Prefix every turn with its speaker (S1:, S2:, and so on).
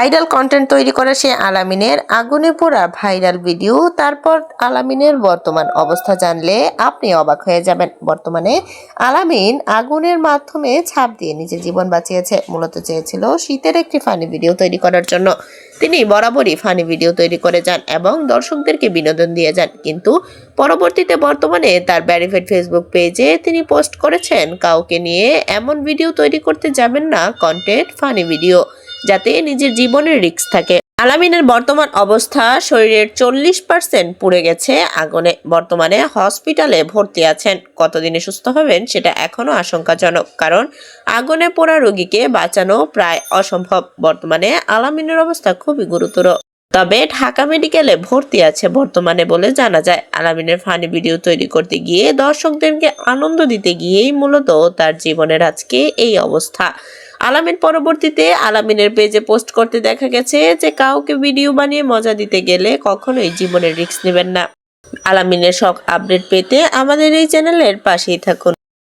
S1: Viral content তৈরি করা সে আলামিনের আগুনে পোড়া ভাইরাল ভিডিও তারপর আলামিনের বর্তমান অবস্থা জানলে আপনি অবাক হয়ে যাবেন। বর্তমানে আলামিন আগুনের মাধ্যমে ছাপ দিয়ে নিজের জীবন বাঁচিয়েছে, মূলত চেয়েছিল শীতের একটি ফানি ভিডিও তৈরি করার জন্য। তিনি বরাবরই ফানি ভিডিও তৈরি করে যান এবং দর্শকদেরকে বিনোদন দিয়ে যান। কিন্তু পরবর্তীতে বর্তমানে তার ব্যারিফেড ফেসবুক পেজে তিনি পোস্ট করেছেন, কাউকে নিয়ে এমন ভিডিও তৈরি করতে যাবেন না কন্টেন্ট ফানি ভিডিও যাতে নিজের জীবনের রিস্ক থাকে। আলামিনের বর্তমান অবস্থা, শরীরের চল্লিশ পার্সেন্ট পুড়ে গেছে, আগুনে বর্তমানে হসপিটালে ভর্তি আছেন। কতদিনে সুস্থ হবেন সেটা এখনও আশঙ্কাজনক, কারণ আগুনে পোড়া রোগীকে বাঁচানো প্রায় অসম্ভব। বর্তমানে আলামিনের অবস্থা খুবই গুরুতর। তবে ঢাকা মেডিকেলে ভর্তি আছে বর্তমানে বলে জানা যায়। আলামিনের ফানি ভিডিও তৈরি করতে গিয়ে দর্শকদেরকে আনন্দ দিতে গিয়েই মূলত তার জীবনের আজকে এই অবস্থা। আলামিন পরবর্তীতে আলামিনের পেজে পোস্ট করতে দেখা গেছে যে কাউকে ভিডিও বানিয়ে মজা দিতে গেলে কখনোই জীবনের রিস্ক নেবেন না। আলামিনের শখ আপডেট পেতে আমাদের এই চ্যানেলের পাশেই থাকুন।